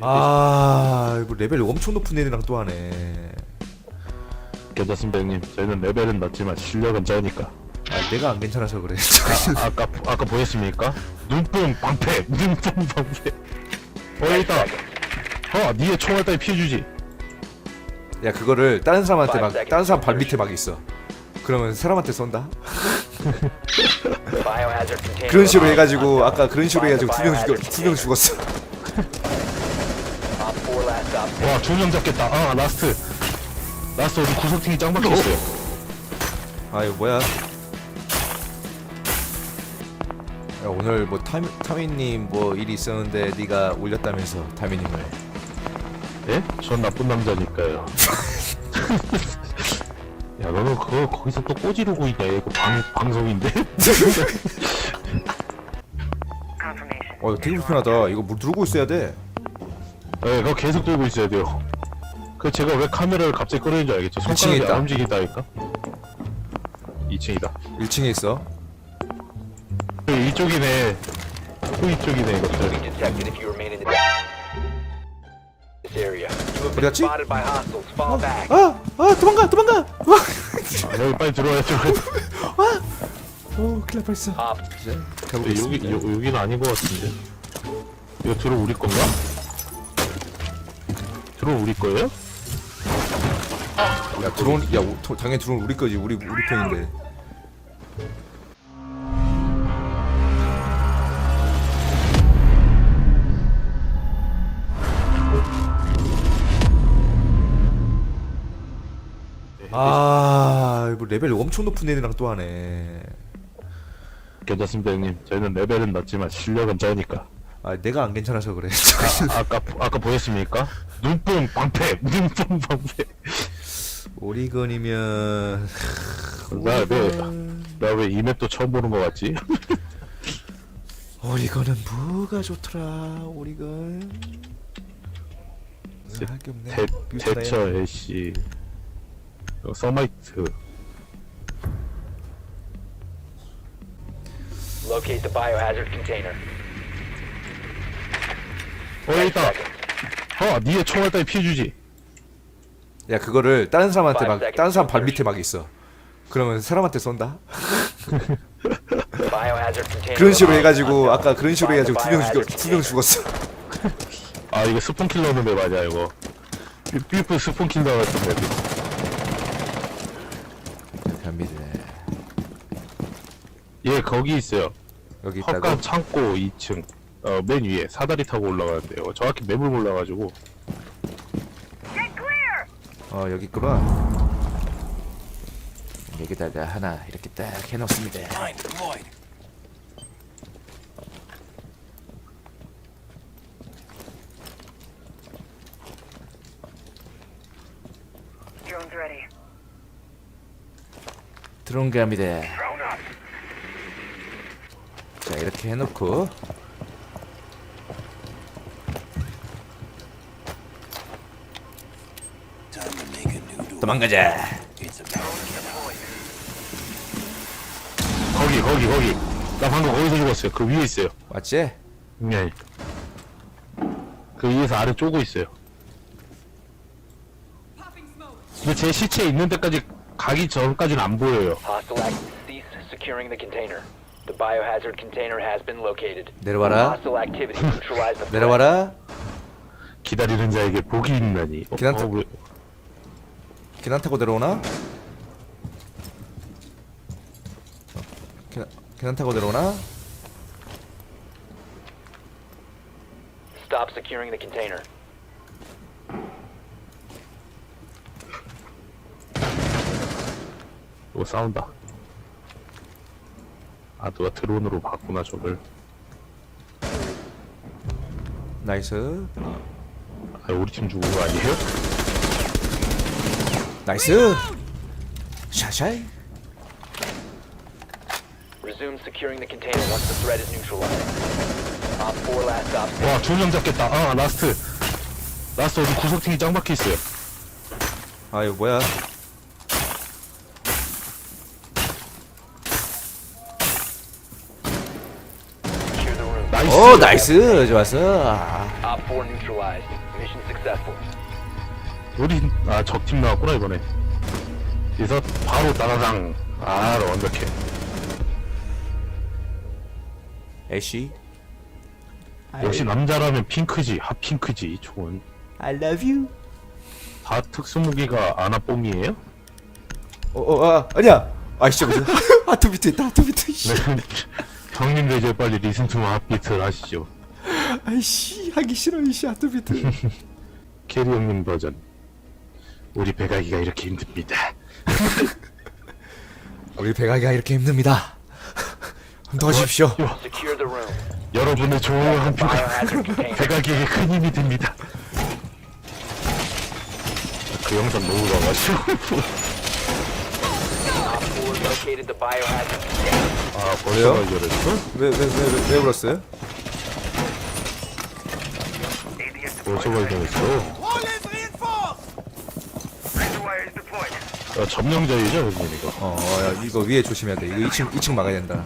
아, 이거 레벨 엄청 높은 애들이랑 또 하네. 괜찮습니다 형님 저희는 레벨은 낮지만 실력은 쩌니까 아, 내가 안 괜찮아서 그래. 아, 아까 아까 보셨습니까? 눈뽕 방패 눈뽕 방패 어 있다 어 니의 총알 따위 피해주지 야, 그거를 다른 사람한테 막, 다른 사람 발 밑에 막 있어. 그러면 사람한테 쏜다? 그런 식으로 해가지고, 아까 그런 식으로 해가지고 두 명 죽여, 두명 죽었어. 와 두명 잡겠다. 아 라스트. 라스트 어디 구석탱이 짱 박혔어요. 아, 이거 뭐야. 야, 오늘 뭐 타미, 타미님 뭐 일이 있었는데 네가 올렸다면서 타미님을. 예? 전 나쁜 남자니까요. 야 너는 그거 거기서 또 꼬지르고 있냐 이거 방, 방송인데? 어 이거 되게 불편하다. 이거 물 누르고 있어야 돼 네 그거 계속 들고 있어야 돼요 그 제가 왜 카메라를 갑자기 꺼내는 줄 알겠죠? 손가락이 있다. 안 움직인다니까 2층이다 1층에 있어 그 이쪽이네 또 이쪽이네 이것들 detected if you remain in the this area. You have 어디 been 갔지? spotted by hostiles. Fall back. 아! 아 도망가 도망가 아, 여기 빨리 들어와야죠 오 큰일 날 뻔했어 Op 이제 여기, 가보겠습니다 여, 여기는 아닌 것 같은데 이거 들어 우리 건가? 들어 우리 거예요? 야 드론 야 오, 도- 당연히 드론 우리 거지. 우리 우리 편인데. 아 이거 레벨 엄청 높은 애들이랑 또 하네. 괜찮습니다 형님. 저희는 레벨은 낮지만 실력은 쩌니까. 아 내가 안 괜찮아서 그래. 아, 아까 아까 보셨습니까? 눈뽕 방패 눈뽕 방패. 오리건이면 나왜나 왜 이 맵도 처음 보는 것 같지? 오리건은 뭐가 좋더라 오리건? 할게 없네. 대, 뮤타네. 대처 애쉬. 어, 서마이트. Locate the biohazard container. 어 여기 있다 어 니의 총알 따위 피해주지. 야 그거를 다른 사람한테 막 다른 사람 발 밑에 막 있어. 그러면 사람한테 쏜다. 그런 식으로. 해가지고 아까 그런 식으로 해가지고 두 명 죽여 biohazard 두명 container. 죽었어. 아 이거 스폰 킬러는 맵 아니야 이거. 삐- 삐프 스폰 킬러 같은 맵이 갑니다. 예 거기 있어요. 여기 있다고? 헛간 창고 2층 어 맨 위에 사다리 타고 올라가는데요. 정확히 맵을 몰라가지고. 어 여기 있구나 여기다가 하나 이렇게 딱 해놓습니다. Drone's ready. 드론 갑니다. 자 이렇게 해놓고 도망가자 거기 거기 거기 나 방금 거기서 죽었어요 그 위에 있어요 맞지? 네. 그 위에서 아래 쪼고 있어요 근데 제 시체 있는 데까지 가기 전까지는 안 보여요 Hostile act. Cease securing the container. The biohazard container has been located. 내려와라 Hostile activity. Neutralize the threat. 내려와라 기다리는 자에게 복이 있나니 어, 계단 어, 타- 왜- 계단 타고 내려오나? 어, 계단, 계단 타고 내려오나? Stop securing the container. 또 싸운다 아 누가 드론으로 봤구나 저걸 나이스 아 우리 팀 죽은 거 아니에요? 나이스 샤샤이 Resume securing the container once the threat is neutralized. Op 4 last stop. 와두명 잡겠다 아 라스트 라스트 어디 구석탱이 짱 박혀 있어요 아 이거 뭐야 Secure the room. 나이스 오 나이스 좋았어 아, Op 4 neutralized. Mission successful. 우리 아 적팀 나왔구나 이번에. 그래서 바로 따라당 아 완벽해. 애쉬? 역시 남자라면 핑크지 핫핑크지 총은. I love you. 다 특수무기가 아나뽕이에요? 어 어 아, 아니야. 아이씨 무슨 하트비트 있다 하트비트 씨. 네. 형님들 이제 빨리 리슨 투 핫비트를 하시죠. 아이씨 하기 싫어 이씨 하트비트. 캐리 형님 버전 우리 배가기가 이렇게 힘듭니다 우리 배가기가 이렇게 힘듭니다 도와주십시오 Secure the room. 여러분의 조용한 한 표가 Biohazard container. 배가기에게 큰 힘이 됩니다 그 영상 너무 봐가지고 Op 4 located the biohazard container. 아? 벌써 발견했어? 왜 왜 왜 왜 울었어요? 벌써 발견했어 아, 점령자이죠 형님 이거. 어 야, 이거 위에 조심해야 돼. 이거 2층 2층 막아야 된다.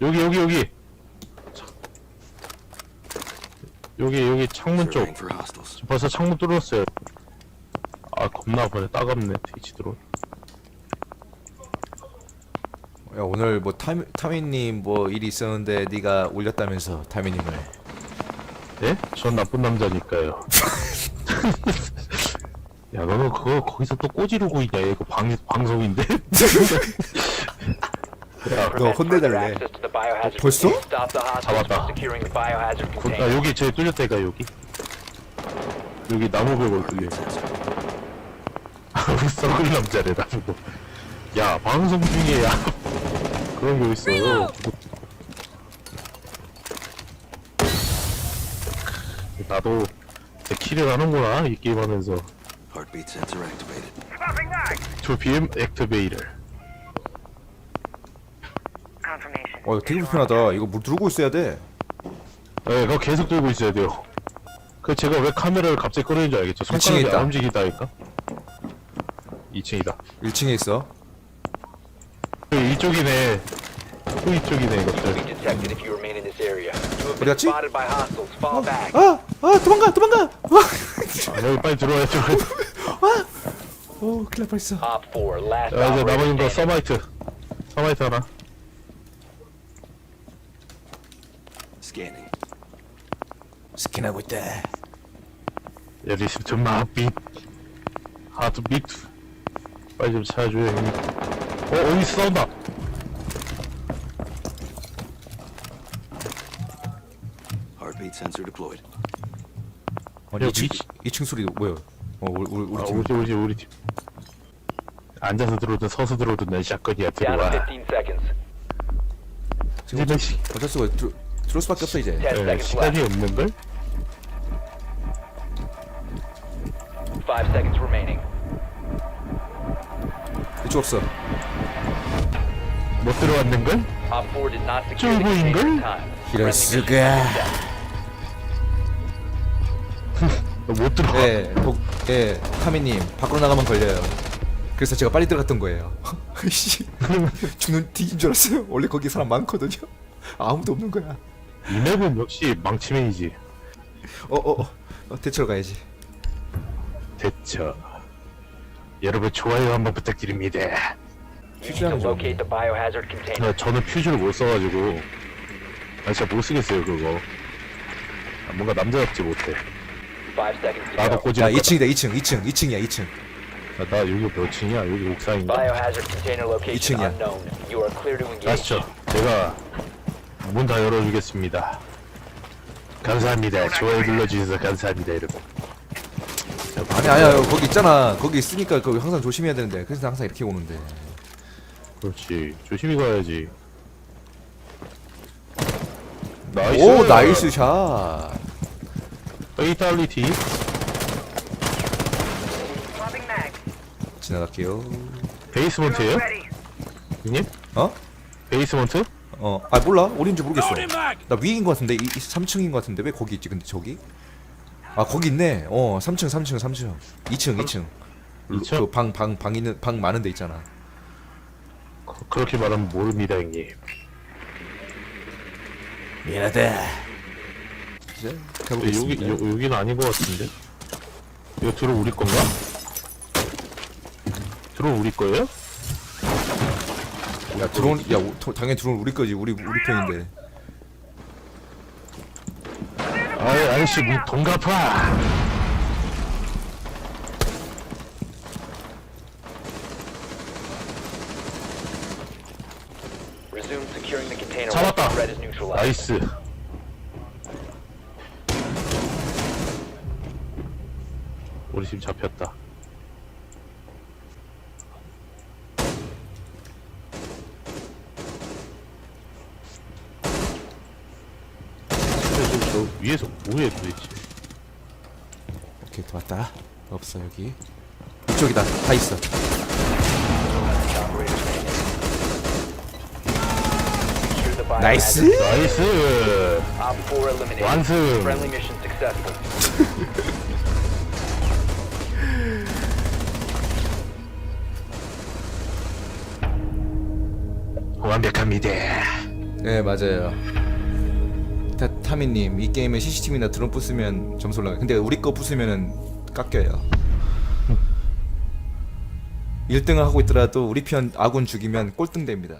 여기 여기 여기. 여기 여기 창문 쪽. 벌써 창문 뚫었어요. 아 겁나 아프네 따갑네. 트위치 들어 야 오늘 뭐 타미, 타미님 뭐 일이 있었는데 네가 올렸다면서 타미님을 예? 전 나쁜 남자니까요 야 너는 그거 거기서 또 꼬지르고 있냐 이거 방, 방송인데? 야, 너 혼내달래. 벌써? 잡았다. 곧- 아. 여기 제 뚫렸다니까 여기 여기 나무벽으로 뚫려 썩을 남자래 나무고 야 방송 중에 야 그런 거 있어요. 나도 제 키를 하는구나 이 게임 하면서. Heartbeat sensor activated. 저 BM 액티베이터 Confirmation. 어 되게 불편하다. 이거 물 들고 있어야 돼. 네 그거 계속 들고 있어야 돼요. 그 제가 왜 카메라를 갑자기 꺼내는지 알겠죠? 손가락이 있다. 안 움직이다니까? 2층이다. 일층에 있어. 그 이쪽이네 또 이쪽이네 이것들 detected if you remain in this area. You have 어디 갔지? spotted by hostiles. Fall back. 아! 아 도망가 도망가 아, 여기 빨리 들어와야죠 오 큰일 날 뻔했어 Op 4, last 자 이제 operator standing. 서마이트 서마이트 하나 Scanning. 스캔하고 있다 야 리스트 좀 마빗 하트빗 빨리 좀 찾아줘요 형님 어 어디 싸운다 sensor deployed. 아니 야, 2층, 미치- 2층 소리 뭐야 어 우리 우리, 우리 아, 팀 우리 우리 우리 팀 앉아서 들어오든 서서 들어오든 내 샷건이야 Down 들어와 to 15 seconds. 지금 어쩔, 어쩔 수가 없- 들, 들어올 수밖에 없어 이제 10 에, seconds 시간이 left. 없는 걸? 5 seconds remaining. 이쪽 없어 못 들어왔는 걸? Op 4 did not secure the 쫄보인걸? container in time. 이럴 Friendly 수가. mission success. 너못 들어와 예, 복, 예, 타미님 밖으로 나가면 걸려요. 그래서 제가 빨리 들어갔던 거예요. 씨, 죽는 뒤인 줄 알았어요. 원래 거기 사람 많거든요. 아무도 없는 거야. 이 맵은 역시 망치맨이지 어, 어, 어, 어 대처로 가야지. 대처 여러분 좋아요 한번 부탁드립니다 You need to 퓨즈하는 줄 locate the biohazard container. 아, 저는 퓨즈를 못 써가지고 아 진짜 못 쓰겠어요 그거 아, 뭔가 남자답지 못해 5 seconds to 나도 go. 꼬지 야, 2층이다, 2층, 2층, 2층이야, 2층. 나, 나 여기 몇 층이야 여기 옥상인가 Biohazard container location 이층이야. unknown. You are clear to engage. 아시죠 제가 문 다 열어주겠습니다 감사합니다 좋아요 눌러주셔서 감사합니다 여러분 아니, 아니야, 거기 있잖아. 거기 있으니까 거기 항상 조심해야 되는데. 그래서 항상 이렇게 오는데. 그렇지 조심히 가야지 나이스 오, 나이스 샷. 페이탈리티 mag. 지나갈게요. 베이스먼트예요? Ready. 형님? 어? 베이스먼트? 어, 아 몰라. 어딘지 모르겠어. 나 위인 것 같은데, 이, 이 3층인 것 같은데 왜 거기 있지? 근데 저기? 아 거기 있네. 어, 3층, 3층, 3층. 2층, 2층. 이층? 그방 방방 있는 방 많은 데 있잖아. 그렇게 말하면 모릅니다 형님 미안하다. 이제 여기 가보겠습니다. 여, 여기는 아닌 것 같은데 이거 들어 우리 건가? 들어 우리 거예요? 야 드론 야 오- 도- 당연히 드론 우리 거지 우리 우리 편인데. 아이 아저씨 뭐돈 갚아 Resume securing the container once 잡았다 the threat is neutralized. 나이스 우리 지금 잡혔다 근데 저, 저 위에서 뭐해 도대체 오케이 왔다. 없어 여기. 이쪽이다. 다 있어. Secure the biohazard. 나이스. 나이스 Op 4 eliminated. 완승 Friendly mission successful. 완벽합니다 네 맞아요. 타, 타미님 이 게임에 CCTV나 드론 부수면 점수 올라가. 근데 우리 거 부수면은 깎여요. 1등을 하고 있더라도 우리 편 아군 죽이면 꼴등 됩니다.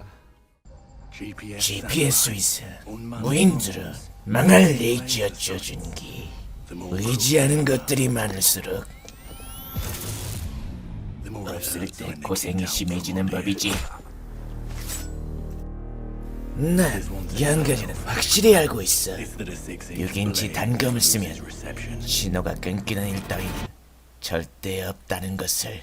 GPS 위서 무인들은 망할 레이저 조준기 의지하는 것들이 많을수록 없을 때 고생이 심해지는 법이지 난 연결이는 확실히 알고 있어. 6인치 단검을 쓰면 신호가 끊기는 일 따위는 절대 없다는 것을